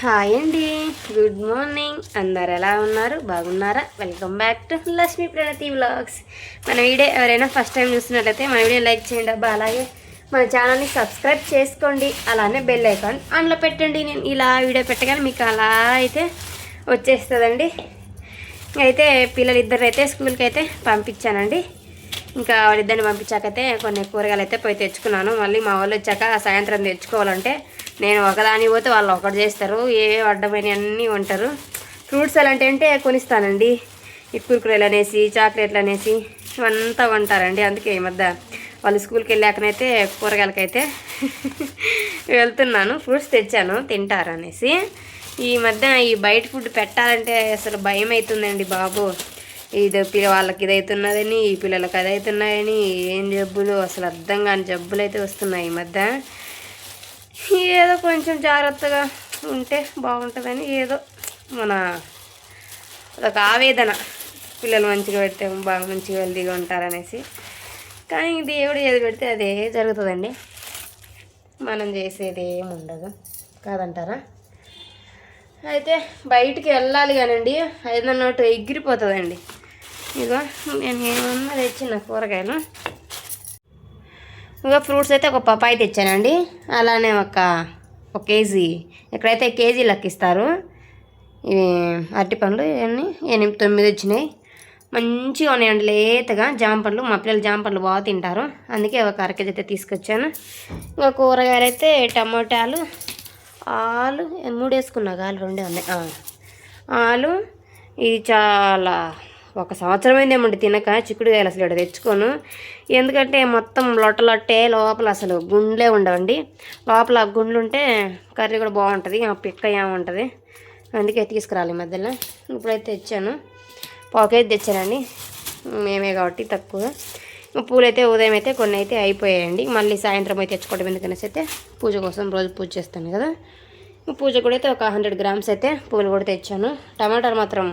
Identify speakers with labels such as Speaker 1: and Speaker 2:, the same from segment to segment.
Speaker 1: Hi అండి. Good morning. అందరు ఎలా ఉన్నారు? బాగున్నారా? Welcome back to Lakshmi Pranathi vlogs. మన వీడియో ఎవరైనా ఫస్ట్ టైం చూస్తున్నట్లయితే మన వీడియో లైక్ చేయండి అబ్బా. అలాగే మన ఛానల్ని సబ్స్క్రైబ్ చేసుకోండి. అలానే బెల్ ఐకాన్ అందులో పెట్టండి. నేను ఇలా వీడియో పెట్టగానే మీకు అలా అయితే వచ్చేస్తుందండి. అయితే పిల్లలు ఇద్దరు అయితే స్కూల్కి అయితే పంపించానండి. ఇంకా వాళ్ళిద్దరిని పంపించాకైతే కొన్ని కూరగాయలు అయితే పోయి తెచ్చుకున్నాను. మళ్ళీ మా వాళ్ళు వచ్చాక సాయంత్రం తెచ్చుకోవాలంటే నేను ఒకదాని పోతే వాళ్ళు ఒకటి చేస్తారు. ఏ అడ్డమైన అన్నీ ఉంటారు ఫ్రూట్స్ అలాంటి అంటే కొనిస్తానండి. ఈ కుర్కురేలు అనేసి చాక్లెట్లు అనేసి ఇవంతా ఉంటారండి అందుకే ఈ మధ్య వాళ్ళు స్కూల్కి వెళ్ళాకనైతే కూరగాయలకైతే వెళ్తున్నాను. ఫ్రూట్స్ తెచ్చాను తింటారు అనేసి. ఈ మధ్య ఈ బయట ఫుడ్ పెట్టాలంటే అసలు భయం అవుతుందండి బాబు. ఇది పిల్ల వాళ్ళకి ఇది అవుతున్నదని ఈ పిల్లలకి అది అవుతున్నాయని ఏం జబ్బులు? అసలు అర్థం కాని జబ్బులు అయితే వస్తున్నాయి ఈ మధ్య. ఏదో కొంచెం జాగ్రత్తగా ఉంటే బాగుంటుందని ఏదో మన అదొక ఆవేదన. పిల్లలు మంచిగా పెడితే బాగా మంచిగా హెల్తీగా ఉంటారనేసి. కానీ దేవుడు ఏది పెడితే అదే జరుగుతుందండి. మనం చేసేది ఏమి ఉండదు. కాదంటారా? అయితే బయటికి వెళ్ళాలి కానండి. ఐదన్నట్టు ఎగిరిపోతుందండి. ఇగో నేను ఏమన్నా తెచ్చిన కూరగాయలు. ఇంకా ఫ్రూట్స్ అయితే ఒక పపాయి తెచ్చానండి. అలానే ఒక ఒక కేజీ ఇక్కడైతే కేజీ లెక్కిస్తారు ఇవి అరటి పండ్లు ఇవన్నీ ఎనిమిది తొమ్మిది వచ్చినాయి. మంచిగా ఉన్నాయండి లేతగా. జామ పండ్లు మా పిల్లలు జామ పండ్లు బాగా తింటారు. అందుకే ఒక అర కేజీ అయితే తీసుకొచ్చాను. ఇంకా కూరగాయలు అయితే టమోటాలు ఆలు మూడు వేసుకున్నా ఆలు రెండే ఉన్నాయి. ఆలు ఇది చాలా ఒక సంవత్సరం అయిందేమండి తినక చిక్కుడుకాయలు అసలు ఇక్కడ తెచ్చుకోను. ఎందుకంటే మొత్తం లొట్టలొట్టే లోపల అసలు గుండ్లే ఉండవండి. లోపల గుండ్లు ఉంటే కర్రీ కూడా బాగుంటుంది పిక్క ఏముంటుంది. అందుకే తీసుకురాలి ఈ మధ్యలో. ఇప్పుడైతే తెచ్చాను. పాకేజ్ తెచ్చానండి. మేమే కాబట్టి తక్కువ. పూలైతే ఉదయం అయితే కొన్ని అయితే అయిపోయాయండి. మళ్ళీ సాయంత్రం అయితే తెచ్చుకోవడం ఎందుకనేసి అయితే పూజ కోసం రోజు పూజ చేస్తాను కదా. పూజ కూడా అయితే ఒక హండ్రెడ్ గ్రామ్స్ అయితే పూలు కూడా తెచ్చాను. టమాటాలు మాత్రం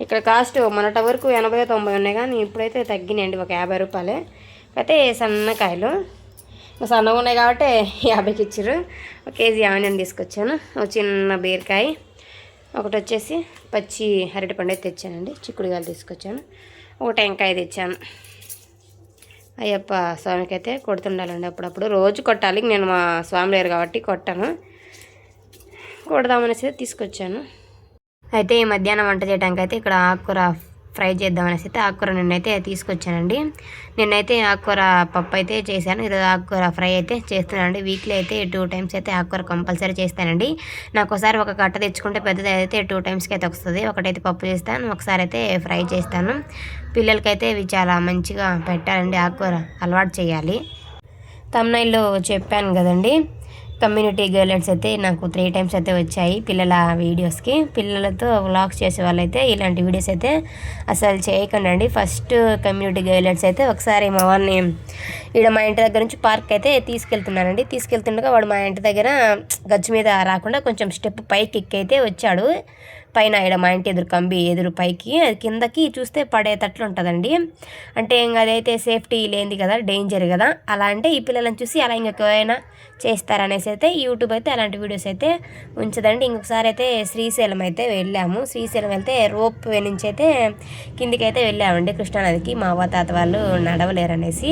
Speaker 1: ఇక్కడ కాస్ట్ మొన్నటి వరకు ఎనభై తొంభై ఉన్నాయి కానీ ఇప్పుడైతే తగ్గినాయండి ఒక యాభై రూపాయలే. అయితే సన్నకాయలు సన్నగా ఉన్నాయి కాబట్టి యాభైకి ఇచ్చారు ఒక కేజీ ఆనియన్ తీసుకొచ్చాను. ఒక చిన్న బీరకాయ. ఒకటి వచ్చేసి పచ్చి అరటిపండు అయితే తెచ్చానండి. చిక్కుడుగాయలు తీసుకొచ్చాను. ఒక టెంకాయ తెచ్చాను. అయ్యప్ప స్వామికి అయితే కొడుతుండాలండి అప్పుడప్పుడు. రోజు కొట్టాలి. నేను మా స్వామి లేరు కాబట్టి కొట్టాను. కొడదామనేసి తీసుకొచ్చాను. అయితే ఈ మధ్యాహ్నం వంట చేయడానికి అయితే ఇక్కడ ఆకుకూర ఫ్రై చేద్దామనేసి అయితే ఆకుకూర నిన్నైతే తీసుకొచ్చానండి. నిన్నైతే ఆకుకూర పప్పు అయితే చేశాను. ఈరోజు ఆకుకూర ఫ్రై అయితే చేస్తున్నానండి. వీక్లీ అయితే టూ టైమ్స్ అయితే ఆకుకూర కంపల్సరీ చేస్తానండి. నాకు ఒకసారి ఒక కట్ట తెచ్చుకుంటే పెద్దది అయితే టూ టైమ్స్కి అయితే వస్తుంది. ఒకటైతే పప్పు చేస్తాను ఒకసారి అయితే ఫ్రై చేస్తాను. పిల్లలకైతే ఇవి చాలా మంచిగా పెట్టాలండి ఆకుకూర. అలవాటు చేయాలి. తమ్నైల్లో చెప్పాను కదండి. కమ్యూనిటీ గైడ్లైన్స్ అయితే నాకు త్రీ టైమ్స్ అయితే వచ్చాయి పిల్లల వీడియోస్కి పిల్లలతో వ్లాగ్స్ చేసే వాళ్ళైతే ఇలాంటి వీడియోస్ అయితే అసలు చేయకండి అండి ఫస్ట్ కమ్యూనిటీ గైడ్లైన్స్ అయితే ఒకసారి మా వాడిని ఇక్కడ మా ఇంటి దగ్గర నుంచి పార్క్ అయితే తీసుకెళ్తున్నానండి. తీసుకెళ్తుండగా వాడు మా ఇంటి దగ్గర గచ్చు మీద రాకుండా కొంచెం స్టెప్ పైకి ఎక్కి అయితే వచ్చాడు. పైన ఇక్కడ మా ఇంటి ఎదురు కంబి ఎదురు పైకి అది కిందకి చూస్తే పడేటట్లు ఉంటుందండి. అంటే ఇంకా అదైతే సేఫ్టీ లేనిది కదా డేంజర్ కదా. అలా అంటే ఈ పిల్లలను చూసి అలా ఇంకెవరైనా చేస్తారనేసి అయితే యూట్యూబ్ అయితే అలాంటి వీడియోస్ అయితే ఉంచదండి. ఇంకొకసారి అయితే శ్రీశైలం అయితే వెళ్ళాము. శ్రీశైలం వెళ్తే రోప్ వే నుంచి అయితే కిందికి అయితే వెళ్ళామండి. కృష్ణానదికి మా అవ్వ తాత వాళ్ళు నడవలేరు అనేసి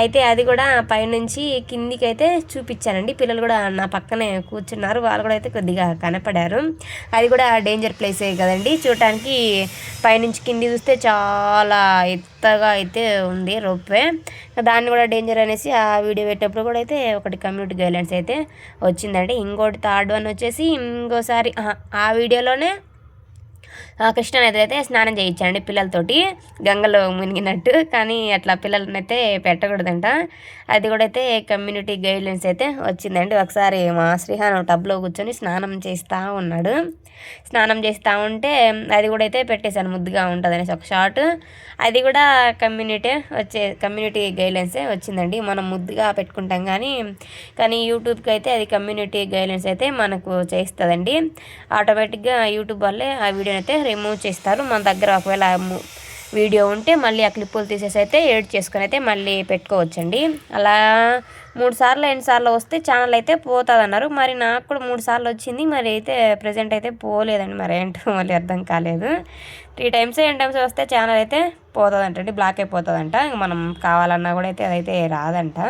Speaker 1: అయితే అది కూడా పైనుంచి కిందికి అయితే చూపించానండి పిల్లలు కూడా నా పక్కనే కూర్చున్నారు. వాళ్ళు కూడా అయితే కొద్దిగా కనపడారు. అది కూడా డేంజర్ ప్లేసే కదండి. చూడటానికి పైనుంచి కింది చూస్తే చాలా ఎత్తగా అయితే ఉంది రోప్వే. దాన్ని కూడా డేంజర్ అనేసి ఆ వీడియో పెట్టేటప్పుడు కూడా అయితే ఒకటి కమ్యూనిటీ గైడ్లైన్స్ అయితే వచ్చిందండి. ఇంకోటి థర్డ్ వన్ వచ్చేసి ఇంకోసారి ఆ వీడియోలోనే కృష్ణనైతే స్నానం చేయించండి పిల్లలతోటి. గంగలో మునిగినట్టు. కానీ అట్లా పిల్లలని అయితే పెట్టకూడదంట. అది కూడా అయితే కమ్యూనిటీ గైడ్లైన్స్ అయితే వచ్చిందండి. ఒకసారి మా శ్రీహాన్ టబ్లో కూర్చొని స్నానం చేస్తూ ఉన్నాడు. స్నానం చేస్తూ ఉంటే అది కూడా అయితే పెట్టేశాను ముద్దుగా ఉంటుంది అనేసి ఒక షార్ట్ అది కూడా కమ్యూనిటీ వచ్చే కమ్యూనిటీ గైడ్లైన్సే వచ్చిందండి. మనం ముద్దుగా పెట్టుకుంటాం కానీ కానీ యూట్యూబ్కి అయితే అది కమ్యూనిటీ గైడ్లైన్స్ అయితే మనకు చేస్తుందండి. ఆటోమేటిక్గా యూట్యూబ్ వల్లే ఆ వీడియోని అయితే అయితే రిమూవ్ చేస్తారు. మన దగ్గర ఒకవేళ వీడియో ఉంటే మళ్ళీ ఆ క్లిప్పులు తీసేసి అయితే ఎడిట్ చేసుకొని అయితే మళ్ళీ పెట్టుకోవచ్చండి. అలా మూడు సార్లు ఎన్ని సార్లు వస్తే ఛానల్ అయితే పోతుంది అన్నారు మరి నాకు కూడా మూడు సార్లు వచ్చింది. మరి అయితే ప్రజెంట్ అయితే పోలేదండి. మరి ఏంటో మళ్ళీ అర్థం కాలేదు. త్రీ టైమ్స్ ఎన్ టైమ్స్ వస్తే ఛానల్ అయితే పోతుందంటండి. బ్లాక్ అయిపోతుందంట. మనం కావాలన్నా కూడా అయితే అదైతే రాదంట.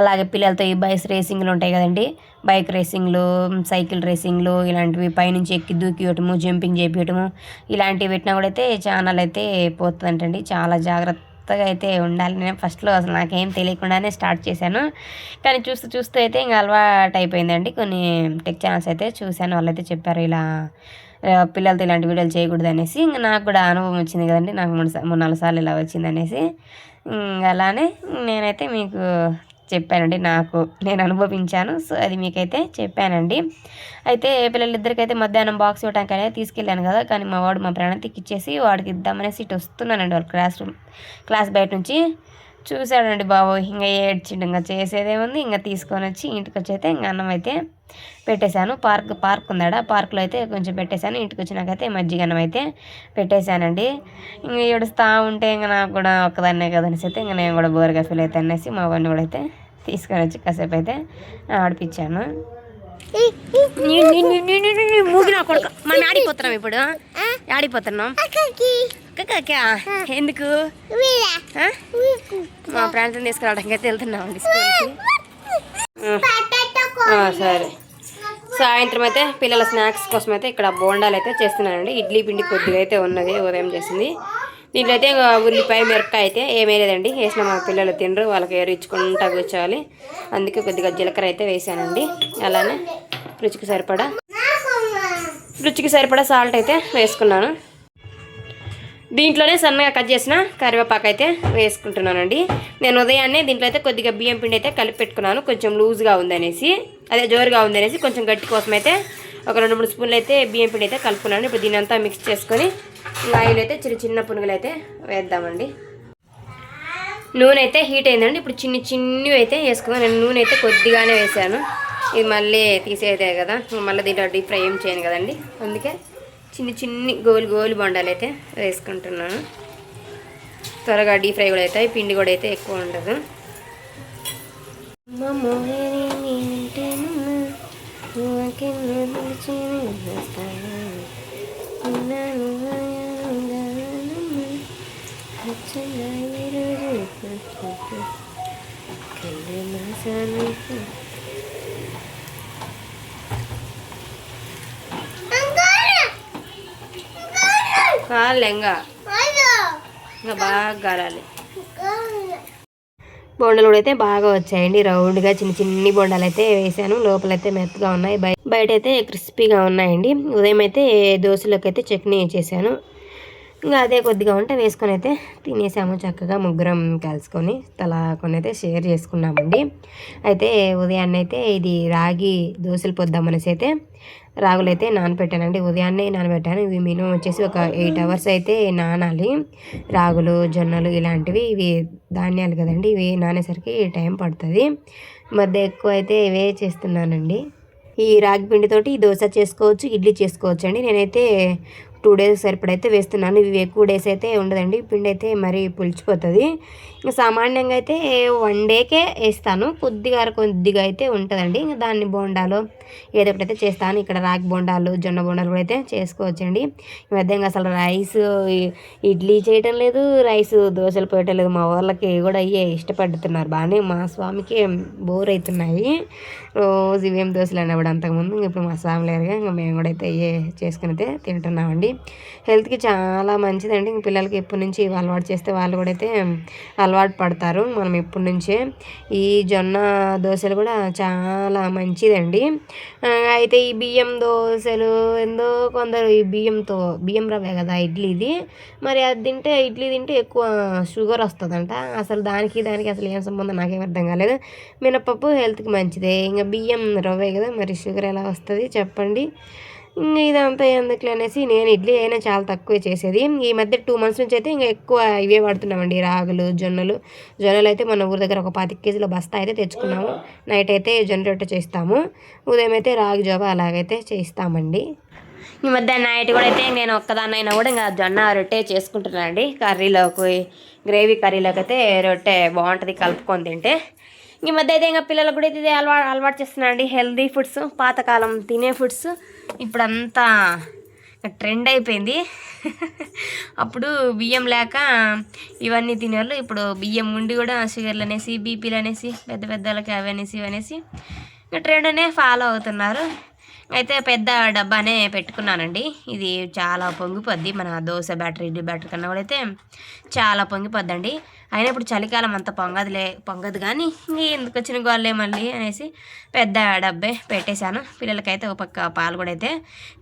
Speaker 1: అలాగే పిల్లలతో ఈ బైక్స్ రేసింగ్లు ఉంటాయి కదండి. బైక్ రేసింగ్లు సైకిల్ రేసింగ్లు ఇలాంటివి పైనుంచి ఎక్కి దూకియటము జంపింగ్ చేపించటము ఇలాంటివి పెట్టినా కూడా అయితే ఛానల్ అయితే పోతుందంటండి. చాలా జాగ్రత్తగా అయితే ఉండాలి. నేను ఫస్ట్లో అసలు నాకేం తెలియకుండానే స్టార్ట్ చేశాను. కానీ చూస్తూ చూస్తూ అయితే ఇంకా అలవాటు అయిపోయిందండి. కొన్ని టెక్ ఛానల్స్ అయితే చూశాను. వాళ్ళైతే చెప్పారు ఇలా పిల్లలతో ఇలాంటి వీడియోలు చేయకూడదు అనేసి. ఇంకా నాకు కూడా అనుభవం వచ్చింది కదండి. నాకు మూడు మూడు నాలుగు సార్లు ఇలా వచ్చింది అనేసి అలానే నేనైతే మీకు చెప్పానండి నాకు నేను అనుభవించాను. సో అది మీకైతే చెప్పానండి. అయితే పిల్లలిద్దరికైతే మధ్యాహ్నం బాక్స్ ఇవ్వడానికి అనేది తీసుకెళ్ళాను కదా కానీ మా వాడు మా ప్రాణానికి ఇచ్చేసి వాడికి ఇద్దామనేసి ఇటు వస్తున్నానండి వాళ్ళ క్లాస్ రూమ్ క్లాస్ బయట నుంచి. చూశాడండి బాబు. ఇంకా ఏడ్చిండు ఇంకా చేసేదేముంది ఇంకా తీసుకొని వచ్చి ఇంటికి వచ్చి అయితే ఇంకా అన్నం అయితే పెట్టేశాను. పార్క్ పార్క్ ఉందాడ? పార్క్లో అయితే కొంచెం పెట్టేశాను. ఇంటికి వచ్చినాకైతే మజ్జిగ అన్నం అయితే పెట్టేశానండి. ఇంక ఏడుస్తూ ఉంటే ఇంకా నాకు కూడా ఒక్కదాన్నే కదనేసి అయితే ఇంకా నేను కూడా బోర్గా ఫీల్ అయితే అనేసి మా వాడిని కూడా అయితే తీసుకొని వచ్చి కాసేపు అయితే ఆడిపించాను మూగిన కొడుకు. మనం ఆడిపోతున్నాం ఇప్పుడు. ఆడిపోతున్నాం. అక్కకా ఎందుకు? మా ఫ్రెండ్స్ తీసుకురావడానికి అయితే వెళ్తున్నాం అండి స్కూల్కి. ఆ, సరే. సాయంత్రం అయితే పిల్లల స్నాక్స్ కోసం అయితే ఇక్కడ బోండాలు అయితే చేస్తున్నానండి ఇడ్లీ పిండి కొద్దిగా అయితే ఉన్నది ఉదయం చేసింది. దీంట్లో అయితే ఉల్లిపాయ మిరపకాయ అయితే ఏమీ లేదండి. వేసిన మా పిల్లలు తినరు వాళ్ళకి ఎరించుకుంటా కూర్చోవాలి. అందుకే కొద్దిగా జీలకర్ర అయితే వేసానండి. అలానే రుచికి సరిపడా రుచికి సరిపడా సాల్ట్ అయితే వేసుకున్నాను. దీంట్లోనే సన్నగా కట్ చేసిన కరివేపాకు అయితే వేసుకుంటున్నానండి. నేను ఉదయాన్నే దీంట్లో అయితే కొద్దిగా బియ్యం పిండి అయితే కలిపి పెట్టుకున్నాను. కొంచెం లూజ్గా ఉందనేసి అదే జోరుగా ఉందనేసి కొంచెం గట్టి కోసం అయితే ఒక రెండు మూడు స్పూన్లు అయితే బియ్యం పిండి అయితే కలుపుకున్నాను. ఇప్పుడు దీని అంతా మిక్స్ చేసుకొని ఆయిల్ అయితే చిన్న చిన్న పునుగులు అయితే వేద్దామండి. నూనె అయితే హీట్ అయిందండి. ఇప్పుడు చిన్ని చిన్నవి అయితే వేసుకున్నాను. నేను నూనె అయితే కొద్దిగానే వేసాను. ఇది మళ్ళీ తీసేదే కదా. మళ్ళీ దీంట్లో డీప్ ఫ్రై ఏం చేయను కదండి. అందుకే చిన్ని చిన్ని గోలు గోలు బొండాలు అయితే వేసుకుంటున్నాను. త్వరగా డీప్ ఫ్రై కూడా అవుతాయి పిండి కూడా అయితే ఎక్కువ ఉండదు. లెంగా. ఇంకా బాగా గారాలి. బొండలు కూడా అయితే బాగా వచ్చాయండి. రౌండ్గా చిన్న చిన్ని బొండాలు అయితే వేసాను. లోపలైతే మెత్తగా ఉన్నాయి. బయ బయట అయితే క్రిస్పీగా ఉన్నాయండి. ఉదయం అయితే దోశలోకి అయితే చట్నీ చేశాను. ఇంకా అదే కొద్దిగా ఉంటే వేసుకొని అయితే తినేసాము చక్కగా ముగ్గురం కలుసుకొని తలా కొన్ని అయితే షేర్ చేసుకున్నామండి. అయితే ఉదయాన్నే అయితే ఇది రాగి దోశలు పొద్దామనేసి అయితే రాగులు అయితే నానబెట్టానండి ఉదయాన్నే నానబెట్టాను. ఇవి మినిమం వచ్చేసి ఒక ఎయిట్ అవర్స్ అయితే నానాలి. రాగులు జొన్నలు ఇలాంటివి ఇవి ధాన్యాలు కదండి ఇవి నానేసరికి టైం పడుతుంది. మధ్య ఎక్కువ అయితే ఇవే చేస్తున్నానండి. ఈ రాగి పిండితోటి దోశ చేసుకోవచ్చు ఇడ్లీ చేసుకోవచ్చు అండి నేనైతే టూ డేస్ సరిపడైతే వేస్తున్నాను. ఇవి ఎక్కువ డేస్ అయితే ఉండదండి. పిండి అయితే మరి పులిచిపోతుంది. ఇంకా సామాన్యంగా అయితే వన్ డేకే వేస్తాను. కొద్దిగా కొద్దిగా అయితే ఉంటుందండి. ఇంకా దాన్ని బోండాలు ఏదో ఒకటి అయితే చేస్తాను. ఇక్కడ రాగి బోండాలు జొన్న బోండాలు కూడా అయితే చేసుకోవచ్చండి. ఈ మధ్య ఇంకా అసలు రైస్ ఇడ్లీ చేయటం లేదు. రైస్ దోశలు పోయటం లేదు. మా వాళ్ళకి కూడా అయ్యే ఇష్టపడుతున్నారు. బాగానే మా స్వామికి బోర్ అవుతున్నాయి రోజు ఇవేం దోశలు అనేవాడు అంతకుముందు ఇప్పుడు మా సామ్లేరుగా లేరుగా ఇంకా మేము కూడా అయితే అయ్యే చేసుకుని అయితే తింటున్నామండి. హెల్త్కి చాలా మంచిదండి. ఇంక పిల్లలకి ఎప్పటి నుంచి ఇవి అలవాటు చేస్తే వాళ్ళు కూడా అయితే అలవాటు పడతారు. మనం ఎప్పటి నుంచే ఈ జొన్న దోశలు కూడా చాలా మంచిదండి. అయితే ఈ బియ్యం దోశలు ఎందో కొందరు ఈ బియ్యంతో బియ్యం రవ్వే కదా ఇడ్లీది. మరి అది తింటే ఇడ్లీ తింటే ఎక్కువ షుగర్ వస్తుందంట. అసలు దానికి దానికి అసలు ఏం సంబంధం? నాకేం అర్థం కాలేదు. మినపప్పు హెల్త్కి మంచిదే. ఇంకా బియ్యం రవ్వే కదా మరి షుగర్ ఎలా వస్తుంది చెప్పండి. ఇంకా ఇదంతా ఎందుకులే అనేసి నేను ఇడ్లీ అయినా చాలా తక్కువే చేసేది. ఈ మధ్య టూ మంత్స్ నుంచి అయితే ఇంకా ఎక్కువ ఇవే వాడుతున్నామండి రాగులు జొన్నలు. జొన్నలు అయితే మన ఊరి దగ్గర ఒక పాతిక కేజీల బస్తా అయితే తెచ్చుకున్నాము. నైట్ అయితే జొన్న రొట్టె చేస్తాము. ఉదయం అయితే రాగి జోబ అలాగైతే చేస్తామండి. ఈ మధ్య నైట్ కూడా అయితే నేను ఒక్కదాన్నైనా కూడా ఇంకా జొన్న రొట్టె చేసుకుంటున్నాను అండి కర్రీలోకి గ్రేవీ కర్రీలోకి అయితే రొట్టె బాగుంటుంది కలుపుకొని తింటే. ఈ మధ్య అయితే ఇంకా పిల్లలకు కూడా ఇది అలవాటు అలవాటు చేస్తున్నానండి హెల్దీ ఫుడ్స్ పాతకాలం తినే ఫుడ్స్. ఇప్పుడంతా ట్రెండ్ అయిపోయింది. అప్పుడు బియ్యం లేక ఇవన్నీ తినేవాళ్ళు. ఇప్పుడు బియ్యం ఉండి కూడా షుగర్లు అనేసి బీపీలు అనేసి పెద్ద పెద్దలకి అవి అనేసి ఇవనేసి అనేసి ఇంకా ట్రెండ్ అనే ఫాలో అవుతున్నారు. అయితే పెద్ద డబ్బానే పెట్టుకున్నానండి. ఇది చాలా పొంగిపోద్ది. మన దోశ బ్యాటరీ ఇడ్లీ బ్యాటరీ కన్నా కూడా అయితే చాలా పొంగిపోద్దండి. అయినా ఇప్పుడు చలికాలం అంత పొంగదులే పొంగదు కానీ ఎందుకు వచ్చిన గోళ్ళే మళ్ళీ అనేసి పెద్ద డబ్బే పెట్టేశాను. పిల్లలకైతే ఒక పక్క పాలు కూడా అయితే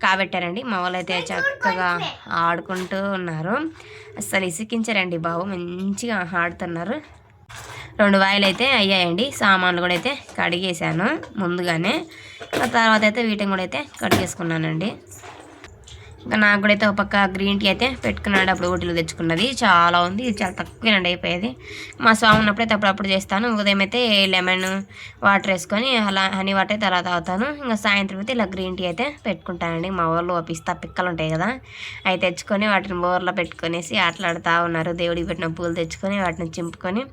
Speaker 1: కాబెట్టారండి. మా వాళ్ళైతే చక్కగా ఆడుకుంటూ ఉన్నారు. అస్సలు ఇసికించారండి బాబు. మంచిగా ఆడుతున్నారు. రెండు వాయిలు అయితే అయ్యాయండి. సామాన్లు కూడా అయితే కడిగేసాను ముందుగానే. ఆ తర్వాత అయితే వీటిని కూడా అయితే కడిగేసుకున్నానండి నాకు కూడా అయితే ఒక పక్క గ్రీన్ టీ అయితే పెట్టుకున్నాడు. అప్పుడు ఊటీలో తెచ్చుకున్నది. చాలా ఉంది. ఇది చాలా తక్కువేనండి అయిపోయేది. మా స్వామి ఉన్నప్పుడైతే అప్పుడప్పుడు చేస్తాను. ఉదయం అయితే లెమన్ వాటర్ వేసుకొని అలా హనీ వాటర్ అయితే అలా తాగుతాను. ఇంకా సాయంత్రం అయితే ఇలా గ్రీన్ టీ అయితే పెట్టుకుంటానండి. మా ఊళ్ళో పిస్తా పిక్కలు ఉంటాయి కదా. అవి తెచ్చుకొని వాటిని బోర్లో పెట్టుకునేసి ఆటలాడుతూ ఉన్నారు. దేవుడికి పెట్టిన పూలు తెచ్చుకొని వాటిని చింపుకొని.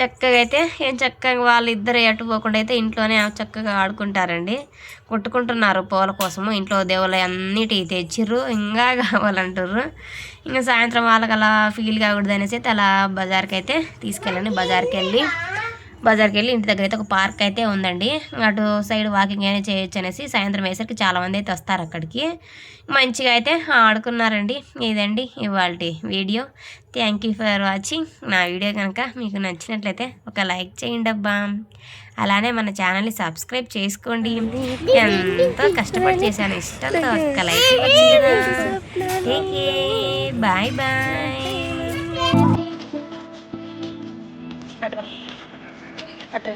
Speaker 1: చక్కగా అయితే ఏం చక్కగా వాళ్ళిద్దరు ఎటు పోకుండా అయితే ఇంట్లోనే చక్కగా ఆడుకుంటారండి. కొట్టుకుంటున్నారు పూల కోసము. ఇంట్లో దేవుళ్ళు అన్నిటి తెచ్చిర్రు. ఇంకా కావాలంటారు ఇంకా సాయంత్రం వాళ్ళకి అలా ఫీల్ కాకూడదు అనేసి అయితే అలా బజార్కి అయితే తీసుకెళ్ళండి. బజార్కి వెళ్ళి బజార్కి వెళ్ళి ఇంటి దగ్గర అయితే ఒక పార్క్ అయితే ఉందండి. అటు సైడ్ వాకింగ్ అయినా చేయొచ్చు అనేసి సాయంత్రం వేసరికి చాలామంది అయితే వస్తారు అక్కడికి. మంచిగా అయితే ఆడుకున్నారండి. ఇదండి ఇవాళ video. Thank you for watching నా వీడియో కనుక మీకు నచ్చినట్లయితే ఒక లైక్ చేయండి అబ్బా అలానే మన ఛానల్ని సబ్స్క్రైబ్ చేసుకోండి. ఎంతో కష్టపడి చేశాను. ఇష్టంతో ఒక్క లైక్ బాయ్ బాయ్ అయితే